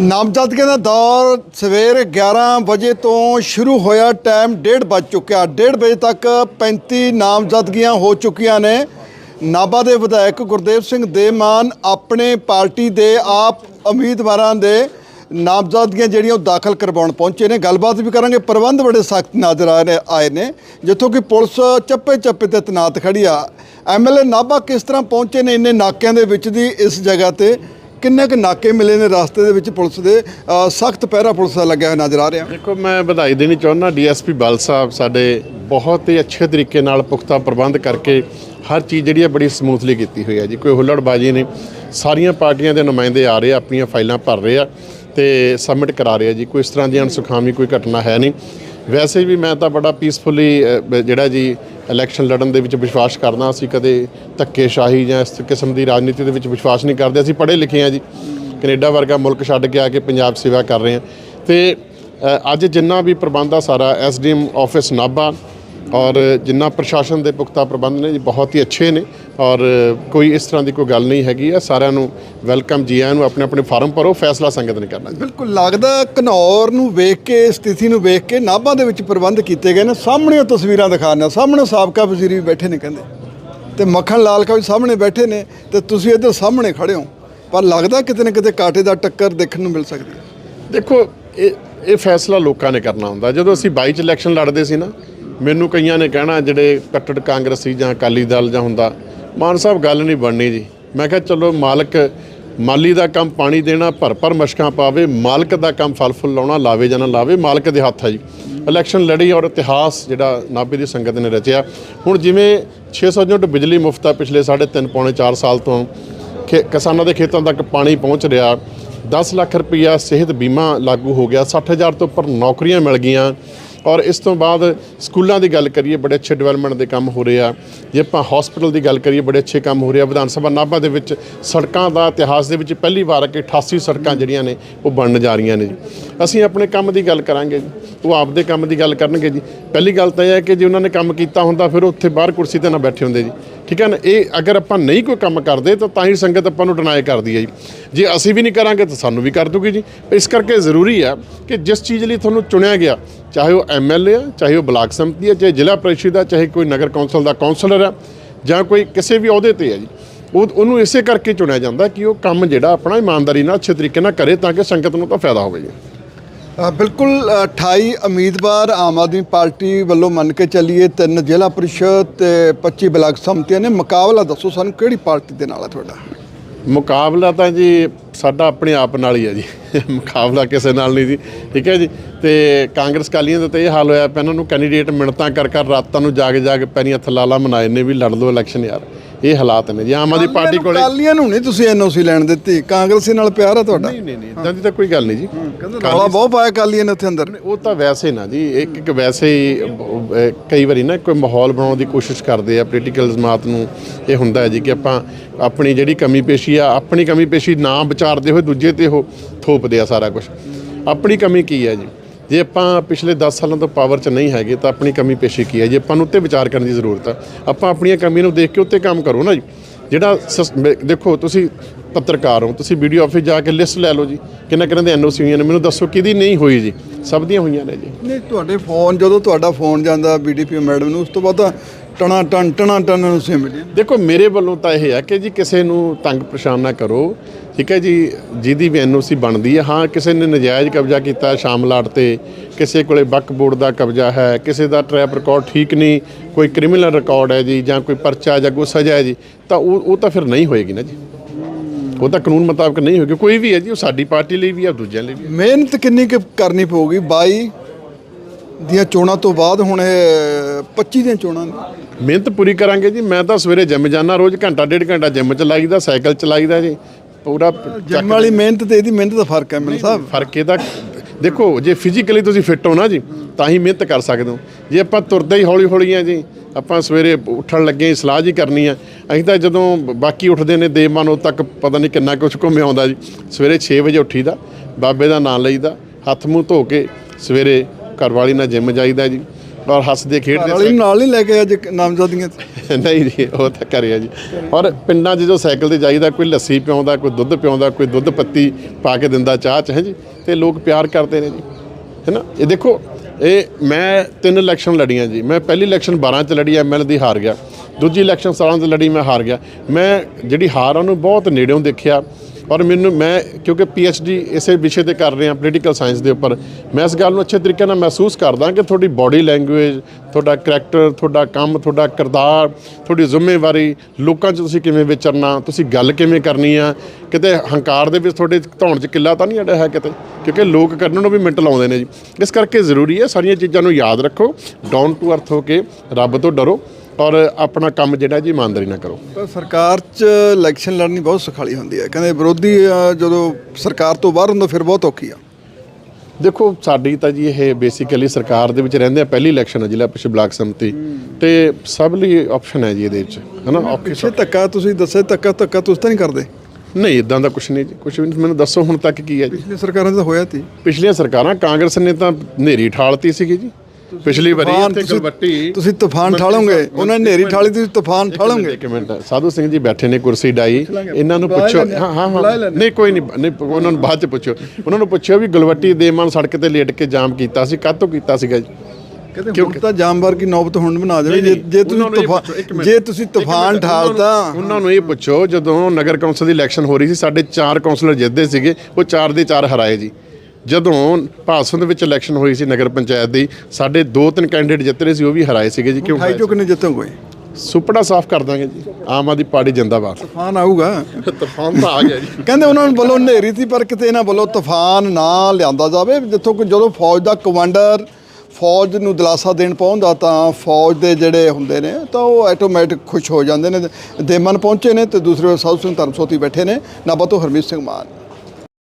ਨਾਮਜ਼ਦਗੀ ਦਾ ਦੌਰ ਸਵੇਰ 11 ਵਜੇ ਤੋਂ ਸ਼ੁਰੂ ਹੋਇਆ, ਟਾਈਮ 1:30 ਵੱਜ ਚੁੱਕਿਆ। 1:30 ਵਜੇ ਤੱਕ 35 ਨਾਮਜ਼ਦਗੀਆਂ ਹੋ ਚੁੱਕੀਆਂ ਨੇ। ਨਾਭਾ ਦੇ ਵਿਧਾਇਕ ਗੁਰਦੇਵ ਸਿੰਘ ਦੇਮਾਨ ਆਪਣੇ ਪਾਰਟੀ ਦੇ ਆਪ ਉਮੀਦਵਾਰਾਂ ਦੇ ਨਾਮਜ਼ਦਗੀਆਂ ਜਿਹੜੀਆਂ ਉਹ ਦਾਖਲ ਕਰਵਾਉਣ ਪਹੁੰਚੇ ਨੇ। ਗੱਲਬਾਤ ਵੀ ਕਰਾਂਗੇ। ਪ੍ਰਬੰਧ ਬੜੇ ਸਖਤ ਨਜ਼ਰ ਆ ਰਹੇ ਆਏ ਨੇ, ਜਿੱਥੋਂ ਕਿ ਪੁਲਿਸ ਚੱਪੇ ਚੱਪੇ ਤੇ ਤਨਾਤ ਖੜੀ ਆ। ਐਮਐਲਏ ਨਾਭਾ ਕਿਸ ਤਰ੍ਹਾਂ ਪਹੁੰਚੇ ਨੇ? ਇੰਨੇ ਨਾਕਿਆਂ ਦੇ ਵਿੱਚ ਦੀ ਇਸ ਜਗ੍ਹਾ ਤੇ ਕਿੰਨੇ ਕੁ ਨਾਕੇ ਮਿਲੇ ਨੇ ਰਸਤੇ ਦੇ ਵਿੱਚ ਪੁਲਿਸ ਦੇ? ਸਖਤ ਪਹਿਰਾ ਪੁਲਿਸ ਦਾ ਲੱਗਿਆ ਹੋਇਆ ਨਜ਼ਰ ਆ ਰਿਹਾ। ਦੇਖੋ, ਮੈਂ ਵਧਾਈ ਦੇਣੀ ਚਾਹੁੰਦਾ ਡੀਐਸਪੀ ਬਲ ਸਾਹਿਬ, ਸਾਡੇ ਬਹੁਤ ਹੀ ਅੱਛੇ ਤਰੀਕੇ ਨਾਲ ਪੁਖਤਾ ਪ੍ਰਬੰਧ ਕਰਕੇ ਹਰ ਚੀਜ਼ ਜਿਹੜੀ ਹੈ ਬੜੀ ਸਮੂਥਲੀ ਕੀਤੀ ਹੋਈ ਹੈ ਜੀ। ਕੋਈ ਹੁੱਲੜਬਾਜੀ ਨਹੀਂ। ਸਾਰੀਆਂ ਪਾਰਟੀਆਂ ਦੇ ਨੁਮਾਇੰਦੇ ਆ ਰਹੇ ਆ, ਆਪਣੀਆਂ ਫਾਈਲਾਂ ਭਰ ਰਹੇ ਆ ਤੇ ਸਬਮਿਟ ਕਰਾ ਰਹੇ ਆ ਜੀ। ਕੋਈ ਇਸ ਤਰ੍ਹਾਂ ਦੀ ਅਣਸੁਖਾਵੀ ਕੋਈ ਘਟਨਾ ਹੈ ਨਹੀਂ। ਵੈਸੇ ਵੀ ਮੈਂ ਤਾਂ ਬੜਾ ਪੀਸਫੁਲੀ ਜਿਹੜਾ ਜੀ ਇਲੈਕਸ਼ਨ ਲੜਨ ਦੇ ਵਿੱਚ ਵਿਸ਼ਵਾਸ ਕਰਦਾ ਅਸੀਂ ਕਦੇ ਧੱਕੇਸ਼ਾਹੀ ਜਾਂ ਇਸ ਕਿਸਮ ਦੀ ਰਾਜਨੀਤੀ ਦੇ ਵਿੱਚ ਵਿਸ਼ਵਾਸ ਨਹੀਂ ਕਰਦੇ। ਅਸੀਂ ਪੜ੍ਹੇ ਲਿਖੇ ਹਾਂ ਜੀ। ਕੈਨੇਡਾ ਵਰਗਾ ਮੁਲਕ ਛੱਡ ਕੇ ਆ ਕੇ ਪੰਜਾਬ ਸੇਵਾ ਕਰ ਰਹੇ ਹਾਂ। ਤੇ ਅੱਜ ਜਿੰਨਾ ਵੀ ਪ੍ਰਬੰਧ ਆ ਸਾਰਾ, ਐਸਡੀਐਮ ਆਫਿਸ ਨਾਭਾ ਔਰ ਜਿੰਨਾ ਪ੍ਰਸ਼ਾਸਨ ਦੇ ਪੁਖਤਾ ਪ੍ਰਬੰਧ ਨੇ ਜੀ ਬਹੁਤ ਹੀ ਅੱਛੇ ਨੇ। ਔਰ ਕੋਈ ਇਸ ਤਰ੍ਹਾਂ ਦੀ ਕੋਈ ਗੱਲ ਨਹੀਂ ਹੈਗੀ। ਆ ਸਾਰਿਆਂ ਨੂੰ ਵੈਲਕਮ ਜੀ ਆਇਆਂ ਨੂੰ ਆਪਣੇ ਆਪਣੇ ਫਾਰਮ ਭਰੋ ਫੈਸਲਾ ਸੰਗਤ ਨੇ ਕਰਨਾ ਬਿਲਕੁਲ ਲੱਗਦਾ ਘਨੌਰ ਨੂੰ ਵੇਖ ਕੇ ਸਥਿਤੀ ਨੂੰ ਵੇਖ ਕੇ ਨਾਭਾ ਦੇ ਵਿੱਚ ਪ੍ਰਬੰਧ ਕੀਤੇ ਗਏ ਨੇ। ਸਾਹਮਣੇ ਉਹ ਤਸਵੀਰਾਂ ਦਿਖਾਉਂਦੇ ਸਾਹਮਣੇ ਸਾਬਕਾ ਵਜ਼ੀਰ ਵੀ ਬੈਠੇ ਨੇ ਕਹਿੰਦੇ। ਤੇ ਮੱਖਣ ਲਾਲ ਕਾ ਵੀ ਸਾਹਮਣੇ ਬੈਠੇ ਨੇ ਤੇ ਤੁਸੀਂ ਇੱਧਰ ਸਾਹਮਣੇ ਖੜੇ ਹੋ। ਪਰ ਲੱਗਦਾ ਕਿਤੇ ਨਾ ਕਿਤੇ ਕਾਟੇ ਦਾ ਟੱਕਰ ਦੇਖਣ ਨੂੰ ਮਿਲ ਸਕਦੀ ਹੈ। ਦੇਖੋ ਇਹ ਇਹ ਫੈਸਲਾ ਲੋਕਾਂ ਨੇ ਕਰਨਾ ਹੁੰਦਾ। ਜਦੋਂ ਅਸੀਂ 22 ਚ ਇਲੈਕਸ਼ਨ ਲੜਦੇ ਸੀ ਨਾ ਮੈਨੂੰ ਕਈਆਂ ਨੇ ਕਹਿਣਾ ਜਿਹੜੇ ਕੱਟੜ ਕਾਂਗਰਸੀ ਜਾਂ ਅਕਾਲੀ ਦਲ ਜਾਂ ਹੁੰਦਾ ਮਾਨ ਸਾਹਿਬ, ਗੱਲ ਨਹੀਂ ਬਣਨੀ ਜੀ। ਮੈਂ ਕਿਹਾ, ਚਲੋ ਮਾਲਕ ਮਾਲੀ ਦਾ ਕੰਮ ਪਾਣੀ ਦੇਣਾ ਭਰ ਭਰ ਮਸ਼ਕਾਂ ਪਾਵੇ, ਮਾਲਕ ਦਾ ਕੰਮ ਫਲ ਫੁੱਲ ਲਾਉਣਾ, ਲਾਵੇ ਜਾਂ ਨਾ ਲਾਵੇ, ਮਾਲਕ ਦੇ ਹੱਥ ਹੈ ਜੀ। ਇਲੈਕਸ਼ਨ ਲੜੀ ਔਰ ਇਤਿਹਾਸ ਜਿਹੜਾ ਨਾਭੇ ਦੀ ਸੰਗਤ ਨੇ ਰਚਿਆ। ਹੁਣ ਜਿਵੇਂ 600 ਯੂਨਿਟ ਬਿਜਲੀ ਮੁਫਤ ਆ ਪਿਛਲੇ 3.5 ਪੌਣੇ 4 ਸਾਲ ਤੋਂ। ਖੇ- ਕਿਸਾਨਾਂ ਦੇ ਖੇਤਾਂ ਤੱਕ ਪਾਣੀ ਪਹੁੰਚ ਰਿਹਾ। 10 ਲੱਖ ਰੁਪਈਆ ਸਿਹਤ ਬੀਮਾ ਲਾਗੂ ਹੋ ਗਿਆ। 60000 ਤੋਂ ਉੱਪਰ ਨੌਕਰੀਆਂ ਮਿਲ ਗਈਆਂ। ਔਰ ਇਸ ਤੋਂ ਬਾਅਦ ਸਕੂਲਾਂ ਦੀ ਗੱਲ ਕਰੀਏ, ਬੜੇ ਅੱਛੇ ਡਿਵੈਲਪਮੈਂਟ ਦੇ ਕੰਮ ਹੋ ਰਹੇ ਆ। ਜੇ ਆਪਾਂ ਹਸਪੀਟਲ ਦੀ ਗੱਲ ਕਰੀਏ, ਬੜੇ ਅੱਛੇ ਕੰਮ ਹੋ ਰਹੇ ਆ। ਵਿਧਾਨ ਸਭਾ ਨਾਭਾ ਦੇ ਵਿੱਚ ਸੜਕਾਂ ਦਾ ਇਤਿਹਾਸ ਦੇ ਵਿੱਚ ਪਹਿਲੀ ਵਾਰ ਆ ਕਿ 88 ਸੜਕਾਂ ਜਿਹੜੀਆਂ ਨੇ, ਉਹ ਬਣਨ ਜਾ ਰਹੀਆਂ ਨੇ ਜੀ। ਅਸੀਂ ਆਪਣੇ ਕੰਮ ਦੀ ਗੱਲ ਕਰਾਂਗੇ ਜੀ। ਉਹ ਆਪਦੇ ਕੰਮ ਦੀ ਗੱਲ ਕਰਨਗੇ ਜੀ। ਪਹਿਲੀ ਗੱਲ ਤਾਂ ਇਹ ਹੈ ਕਿ ਜੇ ਉਹਨਾਂ ਨੇ ਕੰਮ ਕੀਤਾ ਹੁੰਦਾ, ਫਿਰ ਉੱਥੇ ਬਾਹਰ ਕੁਰਸੀ ਤੇ ਨਾ ਬੈਠੇ ਹੁੰਦੇ ਜੀ। ਠੀਕ ਹੈ ਨਾ? ਇਹ ਅਗਰ ਆਪਾਂ ਨਹੀਂ ਕੋਈ ਕੰਮ ਕਰਦੇ, ਤਾਂ ਤਾਂ ਹੀ ਸੰਗਤ ਆਪਾਂ ਨੂੰ ਡਿਨਾਈ ਕਰਦੀ ਹੈ ਜੀ। ਜੇ ਅਸੀਂ ਵੀ ਨਹੀਂ ਕਰਾਂਗੇ, ਤਾਂ ਸਾਨੂੰ ਵੀ ਕਰ ਦੂਗੀ ਜੀ। ਇਸ ਕਰਕੇ ਜ਼ਰੂਰੀ ਆ ਕਿ ਜਿਸ ਚੀਜ਼ ਲਈ ਤੁਹਾਨੂੰ ਚੁਣਿਆ ਗਿਆ, ਚਾਹੇ ਉਹ ਐਮਐਲਏ ਆ ਚਾਹੇ ਉਹ ਬਲਾਕ ਸੰਮਤੀ ਆ ਚਾਹੇ ਜ਼ਿਲ੍ਹਾ ਪ੍ਰੀਸ਼ਦ ਆ ਚਾਹੇ ਕੋਈ ਨਗਰ ਕੌਂਸਲ ਦਾ ਕੌਂਸਲਰ ਆ ਜਾਂ ਕੋਈ ਕਿਸੇ ਵੀ ਅਹੁਦੇ ਤੇ ਆ ਜੀ। ਉਹ, ਉਹਨੂੰ ਇਸੇ ਕਰਕੇ ਚੁਣਿਆ ਜਾਂਦਾ ਕਿ ਉਹ ਕੰਮ ਜਿਹੜਾ ਆਪਣਾ ਇਮਾਨਦਾਰੀ ਨਾਲ ਅੱਛੇ ਤਰੀਕੇ ਨਾਲ ਕਰੇ, ਤਾਂ ਕਿ ਸੰਗਤ ਨੂੰ ਤਾਂ ਫਾਇਦਾ ਹੋਵੇ ਜੀ। ਬਿਲਕੁਲ ਅ, 28 ਉਮੀਦਵਾਰ ਆਮ ਆਦਮੀ ਪਾਰਟੀ ਵੱਲੋਂ ਮੰਨ ਕੇ ਚੱਲੀਏ ਤਿੰਨ ਜ਼ਿਲ੍ਹਾ ਪਰਿਸ਼ਦ ਤੇ 25 ਬਲਾਕ ਸੰਮਤੀਆਂ ਨੇ। ਮੁਕਾਬਲਾ ਦੱਸੋ ਸਾਨੂੰ ਕਿਹੜੀ ਪਾਰਟੀ ਦੇ ਨਾਲ ਹੈ ਤੁਹਾਡਾ? ਮੁਕਾਬਲਾ ਤਾਂ ਜੀ ਸਾਡਾ ਆਪਣੇ ਆਪ ਨਾਲ ਹੀ ਹੈ ਜੀ। ਮੁਕਾਬਲਾ ਕਿਸੇ ਨਾਲ ਨਹੀਂ ਜੀ। ਠੀਕ ਹੈ ਜੀ? ਤੇ ਕਾਂਗਰਸ ਕਾਲੀਆਂ ਦਾ ਤਾਂ ਇਹ ਹਾਲ ਹੋਇਆ ਪਿਆ ਇਹਨਾਂ ਨੂੰ ਕੈਂਡੀਡੇਟ ਮਿੰਟਾਂ ਕਰ ਕਰ ਰਾਤਾਂ ਨੂੰ ਜਾਗ ਜਾਗ ਪੈਰੀਂ ਹੱਥ ਲਾਲਾ ਮਨਾਏ ਨੇ ਵੀ ਲੜ ਲਓ ਇਲੈਕਸ਼ਨ ਯਾਰ। ਇਹ ਹਾਲਾਤ ਨੇ ਜੀ ਆਮ ਆਦਮੀ ਪਾਰਟੀ ਕੋਲੇ ਕਾਲੀਆਂ ਨੂੰ ਨਹੀਂ ਤੁਸੀਂ ਐਨਓਸੀ ਲੈਣ ਦਿੱਤੀ। ਕਾਂਗਰਸੀ ਨਾਲ ਪਿਆਰ ਹੈ ਤੁਹਾਡਾ? ਨਹੀਂ ਨਹੀਂ ਨਹੀਂ ਇਦਾਂ ਦੀ ਤਾਂ ਕੋਈ ਗੱਲ ਨਹੀਂ ਜੀ। ਰੌਲਾ ਬਹੁਤ ਪਾਇਆ ਕਾਲੀਆਂ ਨੇ ਉੱਥੇ ਅੰਦਰ। ਉਹ ਤਾਂ ਵੈਸੇ ਨਾ ਜੀ ਇੱਕ ਇੱਕ ਵੈਸੇ ਹੀ ਅਹ, ਕਈ ਵਾਰੀ ਨਾ ਕੋਈ ਮਾਹੌਲ ਬਣਾਉਣ ਦੀ ਕੋਸ਼ਿਸ਼ ਕਰਦੇ ਆ ਪੋਲੀਟੀਕਲ ਜਮਾਤ ਨੂੰ ਇਹ ਹੁੰਦਾ ਹੈ ਜੀ ਕਿ ਆਪਾਂ ਆਪਣੀ ਜਿਹੜੀ ਕਮੀ ਪੇਸ਼ੀ ਆ ਆਪਣੀ ਕਮੀ ਪੇਸ਼ੀ ਨਾ ਵਿਚਾਰਦੇ ਹੋਏ ਦੂਜੇ ਤੇ ਉਹ ਥੋਪਦੇ ਆ ਸਾਰਾ ਕੁਝ ਆਪਣੀ ਕਮੀ ਕੀ ਹੈ ਜੀ? ਜੇ ਆਪਾਂ ਪਿਛਲੇ 10 ਸਾਲਾਂ ਤੋਂ ਪਾਵਰ 'ਚ ਨਹੀਂ ਹੈਗੇ ਤਾਂ ਆਪਣੀ ਕਮੀ ਪੇਸ਼ੀ ਕੀ ਹੈ? ਜੇ ਆਪਾਂ ਨੂੰ ਉੱਤੇ ਵਿਚਾਰ ਕਰਨ ਦੀ ਜ਼ਰੂਰਤ ਆ ਆਪਾਂ ਆਪਣੀਆਂ ਕਮੀ ਨੂੰ ਦੇਖ ਕੇ ਉੱਤੇ ਕੰਮ ਕਰੋ ਨਾ ਜੀ। ਜਿਹੜਾ ਸਸ- ਦੇਖੋ, ਤੁਸੀਂ ਪੱਤਰਕਾਰ ਹੋ, ਤੁਸੀਂ ਵੀਡੀਓ ਆਫਿਸ ਜਾ ਕੇ ਲਿਸਟ ਲੈ ਲਓ ਜੀ। ਕਿੰਨਾ ਕਿੰਨਾ ਦੇ ਐਨਓਸੀ ਹੋਈਆਂ ਨੇ, ਮੈਨੂੰ ਦੱਸੋ ਕਿਹਦੀ ਨਹੀਂ ਹੋਈ ਜੀ। ਸਭ ਦੀਆਂ ਹੋਈਆਂ ਨੇ ਜੀ। ਨਹੀਂ, ਤੁਹਾਡੇ ਫੋਨ ਜਦੋਂ ਤੁਹਾਡਾ ਫੋਨ ਜਾਂਦਾ ਬੀਡੀਪੀ ਮੈਡਮ ਨੂੰ, ਉਸ ਤੋਂ ਬਾਅਦ ਟਣਾ ਟਣ ਟਣਾ ਟਣ ਨੂੰ ਸੇ ਮਿਲੀ ਦੇਖੋ ਮੇਰੇ ਵੱਲੋਂ ਤਾਂ ਇਹ ਹੈ ਕਿ ਜੀ ਕਿਸੇ ਨੂੰ ਤੰਗ ਪਰੇਸ਼ਾਨ ਨਾ ਕਰੋ। ਠੀਕ ਹੈ ਜੀ ਜਿਹਦੀ ਵੀ ਐਨਓਸੀ ਬਣਦੀ ਹੈ ਹਾਂ ਕਿਸੇ ਨੇ ਨਜਾਇਜ਼ ਕਬਜ਼ਾ ਕੀਤਾ ਸ਼ਾਮਲਾਟ ਤੇ ਕਿਸੇ ਕੋਲੇ ਬੱਕ ਬੋਰਡ ਦਾ ਕਬਜ਼ਾ ਹੈ ਕਿਸੇ ਦਾ ਟਰੈਪ ਰਿਕਾਰਡ ਠੀਕ ਨਹੀਂ ਕੋਈ ਕ੍ਰਿਮੀਨਲ ਰਿਕਾਰਡ ਹੈ ਜੀ ਜਾਂ ਕੋਈ ਪਰਚਾ ਜਾਂ ਕੋਈ ਸਜ਼ਾ ਹੈ ਜੀ ਤਾਂ ਉਹ ਉਹ ਤਾਂ ਫਿਰ ਨਹੀਂ ਹੋਏਗੀ ਨਾ ਜੀ। ਉਹ ਤਾਂ ਕਾਨੂੰਨ ਮੁਤਾਬਕ ਨਹੀਂ ਹੋਏਗੀ। ਕੋਈ ਵੀ ਹੈ ਜੀ ਉਹ ਸਾਡੀ ਪਾਰਟੀ ਲਈ ਵੀ ਹੈ ਦੂਜਿਆਂ ਲਈ ਵੀ। ਮਿਹਨਤ ਕਿੰਨੀ ਕੁ ਕਰਨੀ ਪਊਗੀ? 22 ਦੀਆਂ ਚੋਣਾਂ ਤੋਂ ਬਾਅਦ ਹੁਣ ਇਹ 25 ਦੀਆਂ ਚੋਣਾਂ ਨੇ। ਮਿਹਨਤ ਪੂਰੀ ਕਰਾਂਗੇ ਜੀ। ਮੈਂ ਤਾਂ ਸਵੇਰੇ ਜਿਮ ਜਾਣਾ ਰੋਜ਼ ਘੰਟਾ ਡੇਢ ਘੰਟਾ ਜਿਮ ਚ ਲਾਈਦਾ ਸਾਈਕਲ ਚਲਾਈਦਾ ਜੀ। ਪੂਰਾ ਜਿਮ ਵਾਲੀ ਮਿਹਨਤ ਤੇ ਇਹਦੀ ਮਿਹਨਤ ਦਾ ਫ਼ਰਕ ਹੈ ਮੇਰੇ ਸਾਹਿਬ। ਫ਼ਰਕ ਇਹਦਾ ਦੇਖੋ ਜੇ ਫਿਜ਼ੀਕਲੀ ਤੁਸੀਂ ਫਿੱਟ ਹੋ ਨਾ ਜੀ ਤਾਂ ਹੀ ਮਿਹਨਤ ਕਰ ਸਕਦੇ ਹੋ। ਜੇ ਆਪਾਂ ਤੁਰਦੇ ਹੀ ਹੌਲੀ ਹੌਲੀ ਆ ਜੀ ਆਪਾਂ ਸਵੇਰੇ ਉੱਠਣ ਲੱਗੇ ਸਲਾਹ ਜੀ ਕਰਨੀ ਆ ਅਸੀਂ ਤਾਂ ਜਦੋਂ ਬਾਕੀ ਉੱਠਦੇ ਨੇ ਦੇਵਮਾਨ ਤੱਕ ਪਤਾ ਨਹੀਂ ਕਿੰਨਾ ਕੁਝ ਘੁੰਮਿਆ ਆਉਂਦਾ ਜੀ। ਸਵੇਰੇ 6 ਵਜੇ ਉੱਠੀਦਾ ਬਾਬੇ ਦਾ ਨਾਮ ਲਈਦਾ ਹੱਥ ਮੂੰਹ ਧੋ ਕੇ ਸਵੇਰੇ ਘਰਵਾਲੀ ਨਾਲ ਜਿਮ ਜਾਈਦਾ ਜੀ ਔਰ ਹੱਸਦੇ ਖੇਡਦੇ ਨਾਲੇ ਨਾਲ ਨਹੀਂ ਲੈ ਕੇ ਅੱਜ ਨਾਮਜ਼ਦਗੀਆਂ ਨਹੀਂ ਜੀ ਉਹ ਤਾਂ ਕਰਿਆ ਜੀ। ਔਰ ਪਿੰਡਾਂ 'ਚ ਜਦੋਂ ਸਾਈਕਲ ਤੇ ਜਾਈਦਾ ਕੋਈ ਲੱਸੀ ਪਿਆਉਂਦਾ ਕੋਈ ਦੁੱਧ ਪਿਆਉਂਦਾ ਕੋਈ ਦੁੱਧ ਪੱਤੀ ਪਾ ਕੇ ਦਿੰਦਾ ਚਾਹ 'ਚ ਹੈ ਜੀ। ਤੇ ਲੋਕ ਪਿਆਰ ਕਰਦੇ ਨੇ ਜੀ ਹੈ ਨਾ ਇਹ ਦੇਖੋ ਇਹ ਮੈਂ ਤਿੰਨ ਇਲੈਕਸ਼ਨ ਲੜੀਆਂ ਜੀ। ਮੈਂ ਪਹਿਲੀ ਇਲੈਕਸ਼ਨ 12 ਚ ਲੜੀ ਐਮਐਲ ਦੀ ਹਾਰ ਗਿਆ। ਦੂਜੀ ਇਲੈਕਸ਼ਨ 17 ਚ ਲੜੀ ਮੈਂ ਹਾਰ ਗਿਆ। ਮੈਂ ਜਿਹੜੀ ਹਾਰ ਉਹਨੂੰ ਬਹੁਤ ਨੇੜਿਓਂ ਦੇਖਿਆ। ਔਰ ਮੈਨੂੰ ਮੈਂ, ਕਿਉਂਕਿ ਡੀ ਇਸੇ ਵਿਸ਼ੇ ਤੇ ਕਰ ਰਿਹਾ ਪੋਲੀਟੀਕਲ ਸਾਇੰਸ ਦੇ ਉੱਪਰ, ਮੈਂ ਇਸ ਗੱਲ ਨੂੰ ਅੱਛੇ ਤਰੀਕੇ ਨਾਲ ਮਹਿਸੂਸ ਕਰਦਾ ਕਿ ਤੁਹਾਡੀ ਬਾਡੀ ਲੈਂਗੁਏਜ ਤੁਹਾਡਾ ਕਰੈਕਟਰ ਤੁਹਾਡਾ ਕੰਮ, ਤੁਹਾਡਾ ਕਿਰਦਾਰ, ਤੁਹਾਡੀ ਜ਼ਿੰਮੇਵਾਰੀ, ਲੋਕਾਂ 'ਚ ਤੁਸੀਂ ਕਿਵੇਂ ਵਿਚਰਨਾ, ਤੁਸੀਂ ਗੱਲ ਕਿਵੇਂ ਕਰਨੀ ਆ, ਕਿਤੇ ਹੰਕਾਰ ਦੇ ਵਿੱਚ ਤੁਹਾਡੇ ਧੌਣ 'ਚ ਕਿੱਲਾ ਤਾਂ ਨਹੀਂ ਅੜਿਆ ਹੈ ਕਿਤੇ? ਕਿਉਂਕਿ ਲੋਕ ਕਰਨ ਨੂੰ ਵੀ ਮਿੰਟ ਲਾਉਂਦੇ ਨੇ ਜੀ। ਇਸ ਕਰਕੇ ਜ਼ਰੂਰੀ ਹੈ ਸਾਰੀਆਂ ਚੀਜ਼ਾਂ ਨੂੰ ਯਾਦ ਰੱਖੋ ਡਾਊਨ ਟੂ ਅਰਥ ਹੋ ਕੇ ਰੱਬ ਤੋਂ ਡਰੋ। ਔਰ ਆਪਣਾ ਕੰਮ ਜਿਹੜਾ ਜੀ ਇਮਾਨਦਾਰੀ ਨਾਲ ਕਰੋ। ਪਰ ਸਰਕਾਰ 'ਚ ਇਲੈਕਸ਼ਨ ਲੜਨੀ ਬਹੁਤ ਸੁਖਾਲੀ ਹੁੰਦੀ ਹੈ। ਕਹਿੰਦੇ ਵਿਰੋਧੀ ਜਦੋਂ ਸਰਕਾਰ ਤੋਂ ਬਾਹਰ ਹੁੰਦਾ ਫਿਰ ਬਹੁਤ ਔਖੀ ਆ। ਦੇਖੋ ਸਾਡੀ ਤਾਂ ਜੀ ਇਹ ਬੇਸਿਕਲੀ ਸਰਕਾਰ ਦੇ ਵਿੱਚ ਰਹਿੰਦੇ ਆ। ਪਹਿਲੀ ਇਲੈਕਸ਼ਨ ਹੈ ਜ਼ਿਲ੍ਹਾ ਪਿਛ ਬਲਾਕ ਸੰਮਤੀ। ਤੇ ਸਭ ਲਈ ਆਪਸ਼ਨ ਹੈ ਜੀ ਇਹਦੇ ਵਿੱਚ ਹਨਾ? ਔਖੀ ਪਿੱਛੇ ਧੱਕਾ ਤੁਸੀਂ ਦੱਸਿਆ ਧੱਕਾ ਧੱਕਾ ਤੁਸੀਂ ਤਾਂ ਨਹੀਂ ਕਰਦੇ। ਨਹੀਂ ਇਦਾਂ ਦਾ ਕੁਝ ਨਹੀਂ ਜੀ। ਕੁਝ ਵੀ ਨਹੀਂ ਮੈਨੂੰ ਦੱਸੋ ਹੁਣ ਤੱਕ ਕੀ ਹੈ ਜੀ। ਪਿਛਲੀ ਸਰਕਾਰਾਂ ਤਾਂ ਹੋਇਆ ਤੀ ਪਿਛਲੀਆਂ ਸਰਕਾਰਾਂ ਕਾਂਗਰਸ ਨੇ ਤਾਂ ਨੇਰੀ ਠਾਲਤੀ ਸੀਗੀ ਜੀ। ਪਿਛਲੀ ਵਾਰੀ ਤੂਫਾਨ ਇੱਥੇ ਤੁਸੀਂ- ਤੁਸੀਂ ਤੂਫਾਨ ਠਾਲੋਗੇ ਉਹਨਾਂ ਨੇ ਨੇਰੀ ਠਾਲੀ ਤੁਸੀਂ ਤੂਫਾਨ ਠਾਲੋਗੇ। ਇੱਕ ਮਿੰਟ। ਸਾਧੂ ਸਿੰਘ ਜੀ ਬੈਠੇ ਨੇ ਕੁਰਸੀ ਡਾਈ ਇਹਨਾਂ ਨੂੰ ਬੁਲਾ ਪੁੱਛੋ। ਲੈਂਦੇ ਹਾਂ ਹਾਂ ਬੁਲਾ ਹਾਂ। ਲੈਂਦੇ। ਨਹੀਂ ਕੋਈ ਨਹੀਂ ਨਹੀਂ ਉਹਨਾਂ ਨੂੰ ਬਾਅਦ ਚ ਪੁੱਛੋ ਉਹਨਾਂ ਨੂੰ ਪੁੱਛਿਓ ਵੀ ਗਲਵੱਟੀ ਦੇਮਾਨ ਸੜਕ ਤੇ ਲੇਟ ਕੇ ਜਾਮ ਕੀਤਾ ਸੀ ਕਾਹਤੋਂ ਕੀਤਾ ਸੀਗਾ ਜੀ? ਕਹਿੰਦੇ ਹੁਣ ਤਾਂ ਜਾਮਵਾਰ ਕੀ ਨੌਬਤ ਹੁਣ ਬਣਾ ਜਾਵੇ ਜੇ ਜੇ ਤੁਸੀਂ ਤੂਫਾਨ ਜੇ ਤੁਸੀਂ ਤੂਫਾਨ ਠਾਲਤਾ। ਉਹਨਾਂ ਨੂੰ ਇਹ ਪੁੱਛੋ ਜਦੋਂ ਨਗਰ ਕੌਂਸਲ ਦੀ ਇਲੈਕਸ਼ਨ ਹੋ ਰਹੀ ਸੀ ਸਾਡੇ ਚਾਰ ਕੌਂਸਲਰ ਜਿੱਤਦੇ ਸੀਗੇ ਉਹ ਚਾਰ ਦੇ ਚਾਰ ਹਰਾਏ ਜੀ। ਜਦੋਂ ਭਾਸਨ ਦੇ ਵਿੱਚ ਇਲੈਕਸ਼ਨ ਹੋਈ ਸੀ ਨਗਰ ਪੰਚਾਇਤ ਦੀ ਸਾਡੇ ਦੋ ਤਿੰਨ ਕੈਂਡੀਡੇਟ ਜਿੱਤ ਰਹੇ ਸੀ ਉਹ ਵੀ ਹਰਾਏ ਸੀਗੇ ਜੀ ਕਿਉਂ ਠਾਈ ਚੁੱਕ ਨਹੀਂ ਜਿੱਤੋਗੇ ਸੁਪੜਾ ਸਾਫ਼ ਕਰ ਦਾਂਗੇ ਜੀ ਆਮ ਆਦਮੀ ਪਾਰਟੀ ਜਿੰਦਾਬਾਦ। ਤੂਫਾਨ ਆਊਗਾ। ਤੂਫਾਨ ਤਾਂ ਆ ਗਿਆ ਜੀ। ਕਹਿੰਦੇ ਉਹਨਾਂ ਨੂੰ ਵੱਲੋਂ ਹਨੇਰੀ ਸੀ ਪਰ ਕਿਤੇ ਇਹਨਾਂ ਵੱਲੋਂ ਤੂਫਾਨ ਨਾ ਲਿਆਂਦਾ ਜਾਵੇ। ਜਿੱਥੋਂ ਕਿ ਜਦੋਂ ਫੌਜ ਦਾ ਕਮਾਂਡਰ ਫੌਜ ਨੂੰ ਦਿਲਾਸਾ ਦੇਣ ਪਹੁੰਚਦਾ ਤਾਂ ਫੌਜ ਦੇ ਜਿਹੜੇ ਹੁੰਦੇ ਨੇ ਤਾਂ ਉਹ ਆਟੋਮੈਟਿਕ ਖੁਸ਼ ਹੋ ਜਾਂਦੇ ਨੇ ਦੇਮਨ ਪਹੁੰਚੇ ਨੇ ਤੇ ਦੂਸਰੇ ਸਾਧੂ ਸਿੰਘ ਧਰਮਸੋਤੀ ਬੈਠੇ ਨੇ। ਨਾਭਾ ਤੋਂ ਹਰਮੀਤ ਸਿੰਘ ਮਾਨ।